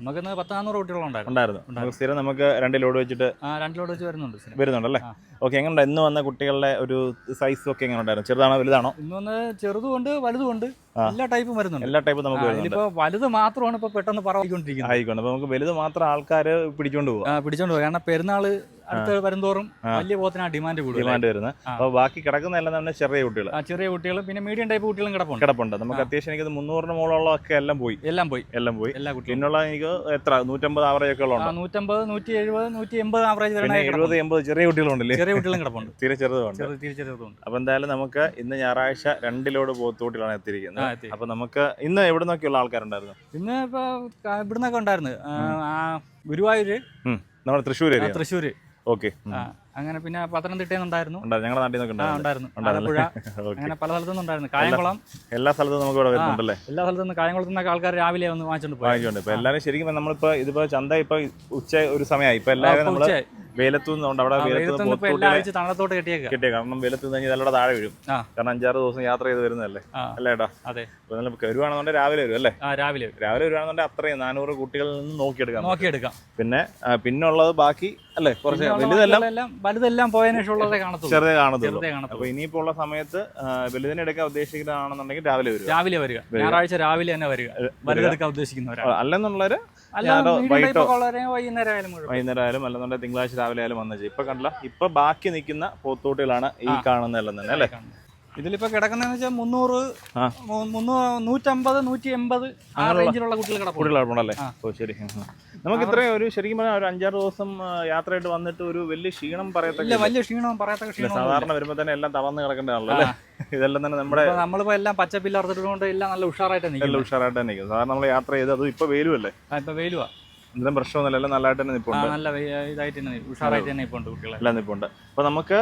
നമുക്കിന്ന് പത്ത് നാനൂറ് കുട്ടികളുണ്ടായിരുന്നു ഉണ്ടായിരുന്നു. സ്ഥിരം നമുക്ക് രണ്ട് ലോഡ് വെച്ചിട്ട് രണ്ട് ലോഡ് വെച്ച് വരുന്നുണ്ട് വരുന്നുണ്ട് വരുന്നുണ്ടല്ലേ. ഓക്കെ എങ്ങനെ ഇന്ന് വന്ന കുട്ടികളുടെ ഒരു സൈസ് ഒക്കെ എങ്ങനെ ഉണ്ടായിരുന്നു? ചെറുതാണോ വലുതാണോ? ഇന്ന് വന്ന് ചെറുതുകൊണ്ട് വലുതുകൊണ്ട് ആ. എല്ലാ ടൈപ്പും വരുന്നുണ്ട്. എല്ലാ ടൈപ്പും നമുക്ക് ഇതിപ്പോ വലുത് മാത്രമാണ് ഇപ്പൊ പെട്ടെന്ന് പറവിക്കൊണ്ടിരിക്കുന്നത് ആയിക്കോട്ടെ അപ്പൊ നമുക്ക് വലുത് മാത്രം ആൾക്കാർ പിടിച്ചോണ്ട് പോകും പിടിച്ചോണ്ട് പോകും കാരണം പെരുന്നാൾ അടുത്ത് വരുംതോറും വലിയ വലിയ ആ ഡിമാൻഡ് കൂടുതൽ ഡിമാൻഡ് വരുന്നത്. അപ്പോൾ ബാക്കി കിടക്കുന്ന എല്ലാം തന്നെ ചെറിയ കുട്ടികൾ ആ ചെറിയ കുട്ടികളും പിന്നെ മീഡിയം ടൈപ്പ് കുട്ടികളും കിടപ്പുണ്ട്. കിടപ്പുണ്ട്. നമുക്ക്. അത്യാവശ്യം എനിക്ക് മുന്നൂറിന് മുകളിലുള്ള എല്ലാം പോയി. എല്ലാം പോയി. എല്ലാം പോയി. എല്ലാ കുട്ടികളും. പിന്നുള്ള എനിക്ക് എത്ര? നൂറ്റമ്പത് ആവറേജ് ഒക്കെ ആ, ഉള്ളതുണ്ട് നൂറ്റമ്പത് നൂറ്റി എഴുപത് നൂറ്റി എൺപത് ആവറേജ് വരണ എഴുപത് എൺപത് ചെറിയ കുട്ടികളുണ്ടല്ലേ? ചെറിയ കുട്ടികളും കിടപ്പുണ്ട്. തീരെ ചെറുതുണ്ട് ചെറു തീരെ ചെറുതുണ്ട് അപ്പോൾ എന്തായാലും നമുക്ക് ഇന്ന് ഞായറാഴ്ച രണ്ടിലോട് പോത്തുകൂട്ടിലാണ് എത്തിയിരിക്കുന്നത്. അപ്പോൾ നമുക്ക് ഇന്ന് എവിടെ നിന്നൊക്കെയുള്ള ആൾക്കാരുണ്ടായിരുന്നു? ഇന്ന് ഇപ്പൊ ക- ഇവിടുന്നൊക്കെ ഉണ്ടായിരുന്നു. ഗുരുവായൂര്. നമ്മുടെ തൃശ്ശൂർ തൃശ്ശൂർ തൃശ്ശൂര്. ഓക്കെ. അങ്ങനെ പിന്നെ പത്തനംതിട്ടയിൽ നിന്നുണ്ടായിരുന്നു. ഞങ്ങളുടെ നാട്ടിൽ ഉണ്ടായിരുന്നു. ആലപ്പുഴ അങ്ങനെ പല സ്ഥലത്തു ഉണ്ടായിരുന്നു കായംകുളം. എല്ലാ സ്ഥലത്തും നമുക്ക് ഇവിടെ വരുന്നുണ്ടല്ലേ? എല്ലാ സ്ഥലത്തുനിന്ന് കായംകുളത്ത് നിന്നൊക്കെ ആൾക്കാർ രാവിലെ വന്ന് വാങ്ങിച്ചോണ്ട് പോയി. വാങ്ങിച്ചുകൊണ്ട് ഇപ്പൊ എല്ലാവരും ശരിക്കും നമ്മളിപ്പോ ഇതിപ്പോ ചന്ത ഇപ്പൊ ഉച്ച ഒരു സമയമായി. ഇപ്പൊ എല്ലാവരും നമ്മൾ വെയിലത്ത് നിന്നുകൊണ്ട് അവിടെ വെയിലത്ത് തണലത്തോട്ട് കെട്ടിയേക്ക. കിട്ടിയ കാരണം വെയിലത്ത് നിന്ന് കഴിഞ്ഞാൽ ഇതല്ലടെ താഴെ വീഴും. ആ. കാരണം അഞ്ചാറ് ദിവസം യാത്ര ചെയ്ത് വരുന്നതല്ലേ? അല്ലേ ഏട്ടാ? അതെ. വരുവാണെന്നുണ്ടെങ്കിൽ രാവിലെ വരും അല്ലേ? രാവിലെ രാവിലെ വരുവാണെന്നുണ്ടെങ്കിൽ അത്രയും നാനൂറ് കുട്ടികളിൽ നിന്ന് നോക്കിയെടുക്കാം നോക്കിയെടുക്കാം. പിന്നെ പിന്നുള്ളത് ബാക്കി അല്ലേ? കുറച്ച് വലുതെല്ലാം വലുതെല്ലാം പോയതിനു ശേഷമുള്ളതേ കാണത്തുള്ളൂ. ചെറുതേ കാണത്തുള്ളൂ. ചെറുതേ അപ്പൊ ഇനിയിപ്പോ ഉള്ള സമയത്ത് വലുതിനെ എടുക്കാൻ ഉദ്ദേശിക്കുന്നതാണെന്നുണ്ടെങ്കിൽ രാവിലെ വരും രാവിലെ വരിക. ഞായറാഴ്ച രാവിലെ തന്നെ വരിക. വലുതെടുക്കാൻ ഉദ്ദേശിക്കുന്നവരാണ്. അല്ലെന്നുള്ളവര് വൈകിട്ടോ? വൈകുന്നേരം വൈകുന്നേരം ആയാലും അല്ലെന്നുണ്ടെങ്കിൽ തിങ്കളാഴ്ച രാവിലെ ആയാലും വന്നു ഇപ്പൊ കണ്ടില്ല. ഇപ്പൊ ബാക്കി നിൽക്കുന്ന പോത്തോട്ടികളാണ് ഈ കാണുന്ന കാണുന്നതെല്ലാം തന്നെ അല്ലേ? ഇതിലിപ്പോ കിടക്കുന്നതെന്ന് വെച്ചാൽ മുന്നൂറ് നൂറ്റമ്പത് നൂറ്റി എൺപത് ആ റേഞ്ചിലുള്ള കുട്ടികൾ ഓ ശരി. നമുക്ക് ഇത്രയും ഒരു ശരിക്കും പറഞ്ഞാൽ ഒരു അഞ്ചാറ് ദിവസം യാത്രയായിട്ട് വന്നിട്ട് ഒരു വലിയ ക്ഷീണം പറയത്തില്ല വലിയ ക്ഷീണം പറയാത്ത ക്ഷീണവും സാധാരണ വരുമ്പോ തന്നെ എല്ലാം തളർന്ന് കിടക്കേണ്ടതാണല്ലോ അല്ലേ? ഇതെല്ലാം തന്നെ നമ്മുടെ നമ്മളിപ്പോ എല്ലാം പച്ചപ്പില്ലാർത്തിട്ടുകൊണ്ട് എല്ലാം നല്ല ഉഷാറായിട്ട് എല്ലാം നിൽക്കും ഉഷാറായിട്ട് തന്നെ നിൽക്കും സാധാരണ നമ്മൾ യാത്ര ചെയ്ത് അത് ഇപ്പൊ വെയിലുമല്ലേ ഇപ്പൊ വെയിലുവാ എന്തെങ്കിലും പ്രശ്നമൊന്നുമില്ല എല്ലാം നല്ലതായിട്ട് തന്നെ നിൽപ്പുണ്ട് നല്ല വെ- ഇതായിട്ട് തന്നെ ഉഷാറായിട്ട് തന്നെ നിൽപ്പുണ്ട് കുട്ടികളെ. എല്ലാം നിൽപ്പുണ്ട് അപ്പൊ നമുക്ക്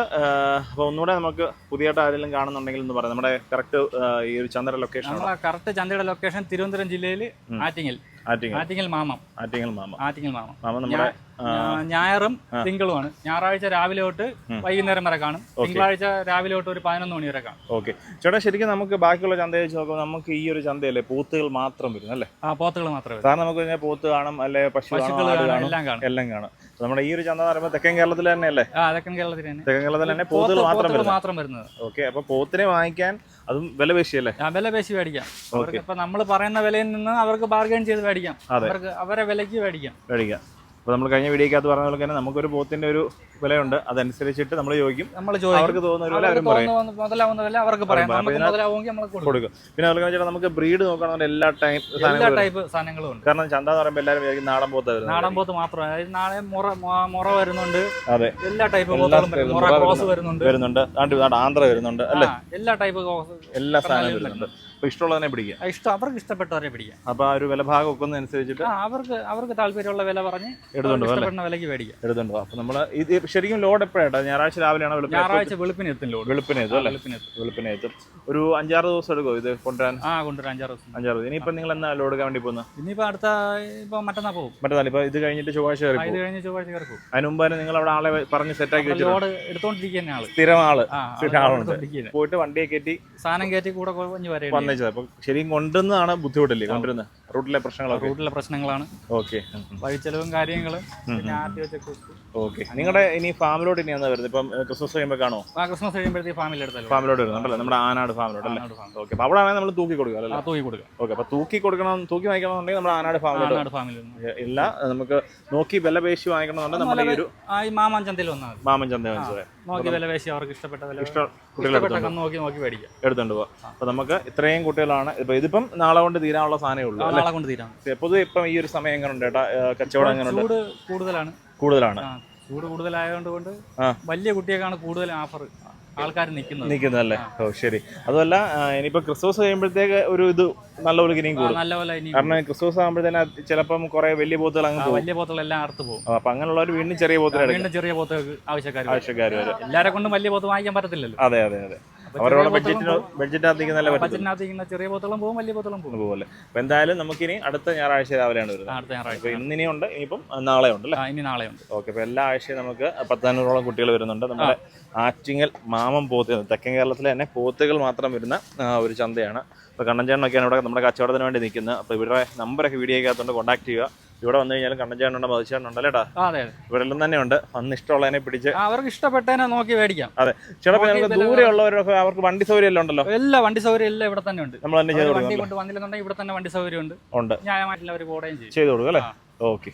അപ്പൊ ഒന്നുകൂടെ നമുക്ക് പുതിയതായിട്ട് ആരെങ്കിലും കാണുന്നുണ്ടെങ്കിൽ എന്ന് പറയാം. നമ്മുടെ കറക്റ്റ് ഈ ഒരു ചന്ദ്ര ലൊക്കേഷൻ നമ്മളെ കറക്റ്റ് ചന്ദ്രയുടെ ലൊക്കേഷൻ തിരുവനന്തപുരം ജില്ലയിൽ. ആറ്റിങ്ങൽ. ആറ്റിങ്ങൽ. മാമം. ആറ്റിങ്ങൽ മാമം. ആറ്റിങ്ങൽ മാമം. നമ്മുടെ ഞായറും തിങ്കളുമാണ്. ഞായറാഴ്ച രാവിലെ തൊട്ട്. വൈകുന്നേരം വരെ കാണും. തിങ്കളാഴ്ച രാവിലെ തൊട്ട് ഒരു പതിനൊന്ന് മണി വരെ കാണും. ഓക്കെ. ചേട്ടാ ശരിക്കും നമുക്ക് ബാക്കിയുള്ള ചന്തയെ വെച്ച് നോക്കുമ്പോൾ നമുക്ക് ഈ ഒരു ചന്തയല്ലേ പൂത്തുകൾ മാത്രം വരും അല്ലേ? ആ പോത്തുകൾ മാത്രമേ. സാധാരണ നമുക്ക് കഴിഞ്ഞാൽ പോത്ത് കാണും അല്ലെ പശു എല്ലാം കാണും. എല്ലാം കാണും. നമ്മുടെ ഈ ഒരു ചന്ത എന്ന് പറയുമ്പോൾ തെക്കൻ കേരളത്തിൽ തന്നെ അല്ലേ അതൊക്കെ കേരളത്തിൽ തന്നെ. തെക്കൻ കേരളത്തിൽ തന്നെ പോത്തുകൾ മാത്രം പോത്തുകൾ മാത്രം വരുന്നത്. ഓക്കെ അപ്പൊ പോത്തിനെ വാങ്ങിക്കാൻ അതും വില പേശിയല്ലേ? ആ വില പേശി മേടിക്കാം. അവർക്ക് ഇപ്പൊ നമ്മൾ പറയുന്ന വിലയിൽ നിന്ന് അവർക്ക് ബാർഗൈൻ ചെയ്ത് മേടിക്കാം. അവർക്ക് അവരെ വിലയ്ക്ക് മേടിക്കാം. മേടിക്കാം. അപ്പോൾ നമ്മൾ കഴിഞ്ഞ വീഡിയോക്കകത്ത് പറഞ്ഞ പോലെ തന്നെ നമുക്കൊരു പോത്തിന്റെ ഒരു വിലയുണ്ട്. അതനുസരിച്ചിട്ട് നമ്മൾ ചോദിക്കും. നമ്മൾ അവർക്ക് തോന്നുന്ന ഒരു മുതലാവുന്ന വില അവർക്ക് പറയാം. കൊടുക്കും. പിന്നെ അതുപോലെ വെച്ചാൽ നമുക്ക് ബ്രീഡ് നോക്കണമെങ്കിൽ എല്ലാ ടൈം എല്ലാ ടൈപ്പ് സാധനങ്ങളും ഉണ്ട്. കാരണം ചന്ത എന്ന് പറയുമ്പോൾ എല്ലാവരും വിചാരിക്കും നാടൻ പോത്ത് വരുന്നത്. നാടൻ പോത്ത് മാത്രം. അതായത് നാളെ മുറ മുറ വരുന്നുണ്ട്. അതെ. എല്ലാ ടൈപ്പ് മുറ ക്രോസ് വരുന്നുണ്ട്. വരുന്നുണ്ട്. ആന്ധ്ര വരുന്നുണ്ട്. അല്ലേ? എല്ലാ ടൈപ്പ് എല്ലാ സാധനവും വരുന്നുണ്ട്. അപ്പോൾ ഇഷ്ടമുള്ളതിനെ പിടിക്കുക ഇഷ്ടം അവർക്ക് ഇഷ്ടപ്പെട്ടവരെ പിടിക്കാം. അപ്പൊ ആ ഒരു വില ഭാഗം ഒക്കെ അനുസരിച്ചിട്ട് അവർക്ക് അവർക്ക് താല്പര്യമുള്ള വില പറഞ്ഞ് എടുത്തോണ്ട് പോകും അല്ലേ? വിലയ്ക്ക് മേടിക്കാം. എടുത്തുണ്ടോ അപ്പൊ നമ്മൾ ഇത് ശരിക്കും ലോഡ് എപ്പോഴാണ് ഞായറാഴ്ച രാവിലെയാണ് വെളുപ്പിനെ ഞായറാഴ്ച വെളുപ്പിന് എത്തും ലോഡ് വെളുപ്പിനെ എത്തും അല്ലേ? വെളുപ്പിന് എത്തും വെളുപ്പിനെ എത്തും ഒരു അഞ്ചാറ് ദിവസം എടുക്കും ഇത് കൊണ്ടുവരാൻ? ആ കൊണ്ടുവരാം. അഞ്ചാറ് ദിവസം. അഞ്ചാറ് ദിവസം. ഇനിയിപ്പോ നിങ്ങൾ എന്നാ ലോഡ് എടുക്കാൻ വേണ്ടി പോകുന്നത് ഇനിയിപ്പോ അടുത്ത ഇപ്പൊ മറ്റന്നാ പോകും. മറ്റന്നാൾ ഇപ്പൊ ഇത് കഴിഞ്ഞിട്ട് ചൊവ്വാഴ്ച ആ, ഇത് പോകും. കഴിഞ്ഞ് ചൊവ്വാഴ്ച കയറി പോകും. അതിന് മുമ്പ് തന്നെ നിങ്ങൾ അവിടെ ആളെ പറഞ്ഞ് സെറ്റാക്കി വെച്ചു ലോഡ് എടുത്തോണ്ടിരിക്കുന്ന ആൾ. സ്ഥിരം ആൾ. ആ സ്ഥിരം ആളുണ്ട്. എടുത്തോണ്ടിരിക്കുകയാണ്. പോയിട്ട് വണ്ടിയെ കയറ്റി സാധനം കയറ്റി കൂടെ കൊഞ്ഞ് വരെ. വന്നേച്ചത് അപ്പൊ ശരിക്കും കൊണ്ടുവന്നതാണ് ബുദ്ധിമുട്ടില്ലേ? കൊണ്ടുവരുന്നത് റൂട്ടിലെ പ്രശ്നങ്ങളൊക്കെ? റൂട്ടിലെ പ്രശ്നങ്ങളാണ്. ഓക്കെ. വഴിച്ചെലവും കാര്യങ്ങളും പിന്നെ. ഓക്കെ. നിങ്ങളുടെ ഇനി ഫാമിലോട് ഇനി എന്നാ വരുന്നത്? ഇപ്പം ക്രിസ്മസ് കഴിയുമ്പോൾ കാണോ ആ ക്രിസ്മസ് കഴിയുമ്പോഴത്തേക്ക് ഫാമിലി എടുത്തല്ലോ ഫാമിലോട്ട് വരുന്നുണ്ടല്ലോ നമ്മുടെ ആനാട് ഫാമിലോട്ട് അല്ലേ? ഓക്കെ. അപ്പോൾ അവിടെ ആണെങ്കിൽ നമ്മൾ തൂക്കി കൊടുക്കുക അല്ലേ? തൂക്കി കൊടുക്കുക ഓക്കെ. അപ്പോൾ തൂക്കി കൊടുക്കണം തൂക്കി വാങ്ങിക്കണമെന്നുണ്ടെങ്കിൽ നമ്മുടെ ആനാട് ഫാമിലോട്ട് ഫാമിലി ഇല്ല നമുക്ക് നോക്കി വില പേശി വാങ്ങിക്കണമെന്നുണ്ടെങ്കിൽ നമ്മുടെ ഈ ഒരു മാമൻ ചന്തയിൽ വന്നാൽ മാമൻ ചന്ത വാങ്ങിച്ചത് നോക്കി വില പേശി അവർക്ക് ഇഷ്ടപ്പെട്ട വില ഇഷ്ടപ്പെട്ട നോക്കി നോക്കി മേടിക്കാം. എടുത്തുകൊണ്ട് പോവാം അപ്പൊ നമുക്ക് ഇത്രയും കുട്ടികളാണ്. ഇപ്പൊ ഇതിപ്പം നാളെ കൊണ്ട് തീരാനുള്ള സാധനമേ ഉള്ളൂ നാളെ കൊണ്ട് തീരാം. പൊതുവെ ഇപ്പം ഈ ഒരു സമയം എങ്ങനെ ഉണ്ട് ചേട്ടാ കച്ചവടം എങ്ങനെ ഉണ്ട് കൂടുതലാണ്. കൂടുതലാണ്. ചൂട് കൂടുതലായതുകൊണ്ട് കൊണ്ട് വലിയ കുട്ടിയൊക്കെയാണ് കൂടുതൽ ഓഫർ ആൾക്കാർ നിൽക്കുന്നത്. നിൽക്കുന്നതല്ലേ? ഓ ശരി. അതുമല്ല ഇനിയിപ്പോ ക്രിസ്മസ് കഴിയുമ്പോഴത്തേക്ക് ഒരു ഇത് നല്ല പോലെ ഇനിയും കൂടും. നല്ല പോലെ ഇനി കാരണം ക്രിസ്മസ് ആകുമ്പോഴത്തേന് ചിലപ്പം കുറെ വലിയ ബോത്തുകൾ അങ്ങ് പോകും. വലിയ ബോത്തുകളെല്ലാം അറുത്ത് പോകും. അപ്പൊ അങ്ങനെയുള്ളവർ വീണ്ടും ചെറിയ ബോത്തുകൾ വീണ്ടും ചെറിയ ബോത്തുകൾ ആവശ്യക്കാർ ആവശ്യക്കാർ വരും. എല്ലാരെ കൊണ്ടും വലിയ ബോത്ത് വാങ്ങിക്കാൻ പറ്റത്തില്ലല്ലോ. അതെ അതെ അതെ. അവരോട് ബഡ്ജറ്റിന് ബഡ്ജറ്റിനകത്തേക്ക് ബജറ്റിനകത്ത് ചെറിയ പോത്തുകളും പോകും വലിയ പോത്തുകളും പോകും. അതുപോലെ അപ്പൊ എന്തായാലും നമുക്കിനി അടുത്ത ഞായറാഴ്ച രാവിലെയാണ് വരുന്നത്. അടുത്ത ഞായറാഴ്ച ഇന്നിനി ഉണ്ട് ഇനിയിപ്പം നാളെ ഉണ്ട് അല്ലേ ഇനി നാളെ ഉണ്ട് ഓക്കെ അപ്പൊ എല്ലാ ആഴ്ചയും നമുക്ക് പത്താനൂറോളം കുട്ടികൾ വരുന്നുണ്ട്. നമ്മുടെ ആറ്റിങ്ങൽ മാമം പോത്ത് തെക്കൻ കേരളത്തിലെ തന്നെ പോത്തുകൾ മാത്രം വരുന്ന ഒരു ചന്തയാണ്. അപ്പോൾ കണ്ണഞ്ചേണ്ണൊക്കെയാണ് ഇവിടെ നമ്മുടെ കച്ചവടത്തിന് വേണ്ടി നിൽക്കുന്നത്. അപ്പോൾ ഇവരുടെ നമ്പറൊക്കെ വീഡിയോക്കകത്തുകൊണ്ട് കോൺടാക്ട് ചെയ്യുക. ഇവിടെ വന്നു കഴിഞ്ഞാലും അതെ ഇവിടെ എല്ലാം തന്നെ ഉണ്ട് വന്ന് ഇഷ്ടമുള്ളതിനെ പിടിച്ച് അവർക്ക് ഇഷ്ടപ്പെട്ടതിനെ നോക്കി മേടിക്കാം. അതെ. ചിലപ്പോൾ ഞങ്ങൾക്ക് ദൂരെ ഉള്ളവരൊക്കെ അവർക്ക് വണ്ടി സൗകര്യം എല്ലാം ഉണ്ടല്ലോ. എല്ലാ വണ്ടി സൗകര്യം എല്ലാം ഇവിടെ തന്നെ ഉണ്ട്. നമ്മൾ തന്നെ ചെയ്ത് കൊടുക്കും വണ്ടി കൊണ്ട് വന്നില്ലെന്നുണ്ടെങ്കിൽ ഇവിടെ തന്നെ വണ്ടി സൗകര്യം ഉണ്ട്. ഉണ്ട്. ന്യായമായിട്ടുള്ള അവർ പോടുകയും ചെയ്യും. ചെയ്ത് കൊടുക്കും അല്ലേ. ഓക്കെ.